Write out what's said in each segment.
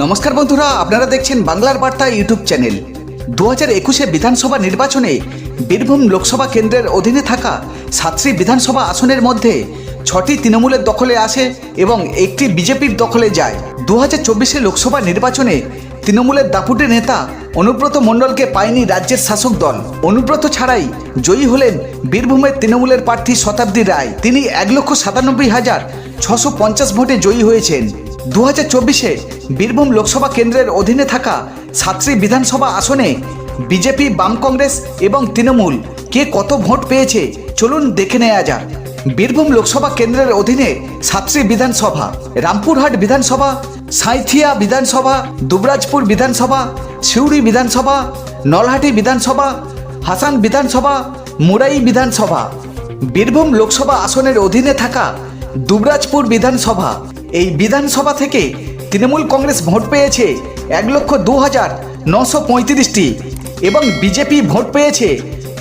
নমস্কার বন্ধুরা, আপনারা দেখছেন বাংলার বার্তা ইউটিউব চ্যানেল। দু হাজার একুশে বিধানসভা নির্বাচনে বীরভূম লোকসভা কেন্দ্রের অধীনে থাকা সাতটি বিধানসভা আসনের মধ্যে ছটি তৃণমূলের দখলে আসে এবং একটি বিজেপির দখলে যায়। দু হাজার চব্বিশে লোকসভা নির্বাচনে তৃণমূলের দাপুটে নেতা অনুব্রত মণ্ডলকে পায়নি রাজ্যের শাসক দল। অনুব্রত ছাড়াই জয়ী হলেন বীরভূমের তৃণমূলের প্রার্থী শতাব্দী রায়। তিনি এক লক্ষ সাতানব্বই হাজার ছশো পঞ্চাশ ভোটে জয়ী হয়েছেন। দু হাজার চব্বিশে বীরভূম লোকসভা কেন্দ্রের অধীনে থাকা সাতটি বিধানসভা আসনে বিজেপি, বাম কংগ্রেস এবং তৃণমূল কে কত ভোট পেয়েছে চলুন দেখে নেওয়া যাক। বীরভূম লোকসভা কেন্দ্রের অধীনে সাতটি বিধানসভা, রামপুরহাট বিধানসভা, সাঁইথিয়া বিধানসভা, দুবরাজপুর বিধানসভা, সিউড়ি বিধানসভা, নলহাটি বিধানসভা, হাসান বিধানসভা, মুরাই বিধানসভা। বীরভূম লোকসভা আসনের অধীনে থাকা দুবরাজপুর বিধানসভা। এই বিধানসভা থেকে তৃণমূল কংগ্রেস ভোট পেয়েছে এক লক্ষ দু হাজার নশো পঁয়ত্রিশটি এবং বিজেপি ভোট পেয়েছে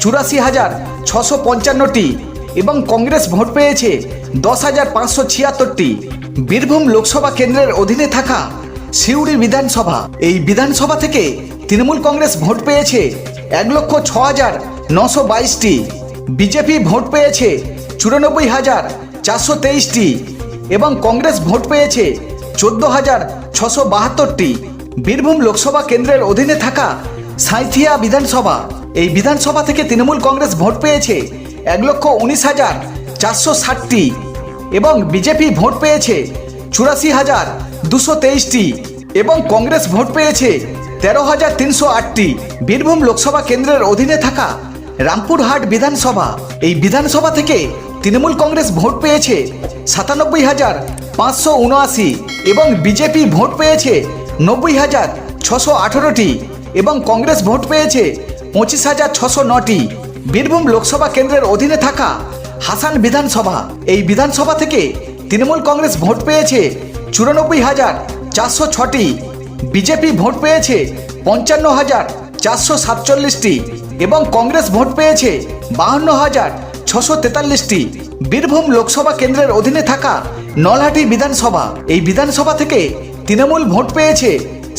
চুরাশি হাজার ছশো পঞ্চান্নটি এবং কংগ্রেস ভোট পেয়েছে দশ হাজার পাঁচশো ছিয়াত্তরটি। বীরভূম লোকসভা কেন্দ্রের অধীনে থাকা সিউড়ি বিধানসভা। এই বিধানসভা থেকে তৃণমূল কংগ্রেস ভোট পেয়েছে এক লক্ষ ছ হাজার নশো বাইশটি। বিজেপি ভোট পেয়েছে চুরানব্বই হাজার চারশো তেইশটি এবং কংগ্রেস ভোট পেয়েছে চোদ্দ হাজার ছশো বাহাত্তরটি। বীরভূম লোকসভা কেন্দ্রের অধীনে থাকা সাঁইথিয়া বিধানসভা। এই বিধানসভা থেকে তৃণমূল কংগ্রেস ভোট পেয়েছে এক লক্ষ উনিশ হাজার চারশো ষাটটি এবং বিজেপি ভোট পেয়েছে চুরাশি হাজার দুশো তেইশটি এবং কংগ্রেস ভোট পেয়েছে তেরো হাজার তিনশো আটটি। বীরভূম লোকসভা কেন্দ্রের অধীনে থাকা রামপুরহাট বিধানসভা। এই বিধানসভা থেকে তৃণমূল কংগ্রেস ভোট পেয়েছে সাতানব্বই হাজার পাঁচশো উনআশি এবং বিজেপি ভোট পেয়েছে নব্বই হাজার ছশো আঠেরোটি এবং কংগ্রেস ভোট পেয়েছে পঁচিশ হাজার ছশো নটি। বীরভূম লোকসভা কেন্দ্রের অধীনে থাকা হাসান বিধানসভা। এই বিধানসভা থেকে তৃণমূল কংগ্রেস ভোট পেয়েছে চুরানব্বই হাজার চারশো ছটি। বিজেপি ভোট পেয়েছে পঞ্চান্ন হাজার চারশো সাতচল্লিশটি এবং কংগ্রেস ভোট পেয়েছে বাহান্ন হাজার ছশো তেতাল্লিশটি। বীরভূম লোকসভা কেন্দ্রের অধীনে থাকা নলহাটি বিধানসভা। এই বিধানসভা থেকে তৃণমূল ভোট পেয়েছে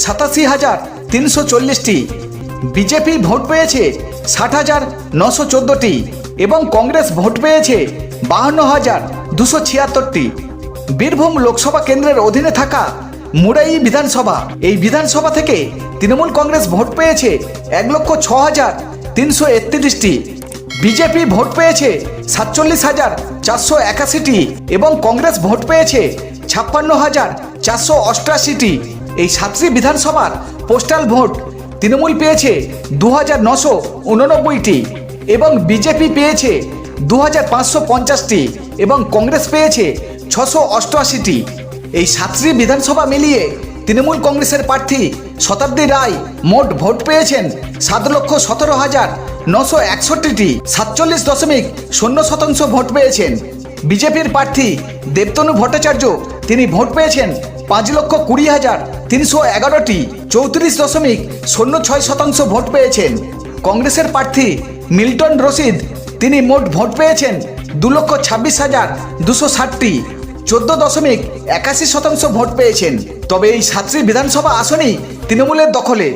সাতাশি হাজার তিনশো চল্লিশটি। বিজেপি ভোট পেয়েছে ষাট হাজার নশো চোদ্দোটি এবং কংগ্রেস ভোট পেয়েছে বাহান্ন হাজার দুশো ছিয়াত্তরটি। বীরভূম লোকসভা কেন্দ্রের অধীনে থাকা মুরাই বিধানসভা। এই বিধানসভা থেকে তৃণমূল কংগ্রেস ভোট পেয়েছে এক লক্ষ ছ হাজার তিনশো একত্রিশটি। বিজেপি ভোট পেয়েছে সাতচল্লিশ হাজার চারশো একাশিটি এবং কংগ্রেস ভোট পেয়েছে ছাপ্পান্ন হাজার চারশো অষ্টআশিটি। এই সাতটি বিধানসভার পোস্টাল ভোট তৃণমূল পেয়েছে দু হাজার নশো উননব্বইটি এবং বিজেপি পেয়েছে দু হাজার পাঁচশো পঞ্চাশটি এবং কংগ্রেস পেয়েছে ছশো অষ্টআশিটি। এই সাতটি বিধানসভা মিলিয়ে তৃণমূল কংগ্রেসের প্রার্থী শতাব্দী রায় মোট ভোট পেয়েছেন সাত লক্ষ সতেরো হাজার নশো একষট্টিটি। সাতচল্লিশ দশমিক শূন্য শতাংশ ভোট পেয়েছেন। বিজেপির প্রার্থী দেবতনু ভট্টাচার্য, তিনি ভোট পেয়েছেন পাঁচ লক্ষ কুড়ি হাজার তিনশো এগারোটি। চৌত্রিশ দশমিক শূন্য ছয় শতাংশ ভোট পেয়েছেন। কংগ্রেসের প্রার্থী মিল্টন রশিদ, তিনি মোট ভোট পেয়েছেন দু লক্ষ ছাব্বিশ হাজার দুশো ষাটটি। চোদ্দ দশমিক একাশি শতাংশ ভোট পেয়েছেন। তবে এই সাতটি বিধানসভা আসনেই তৃণমূলের দখলে।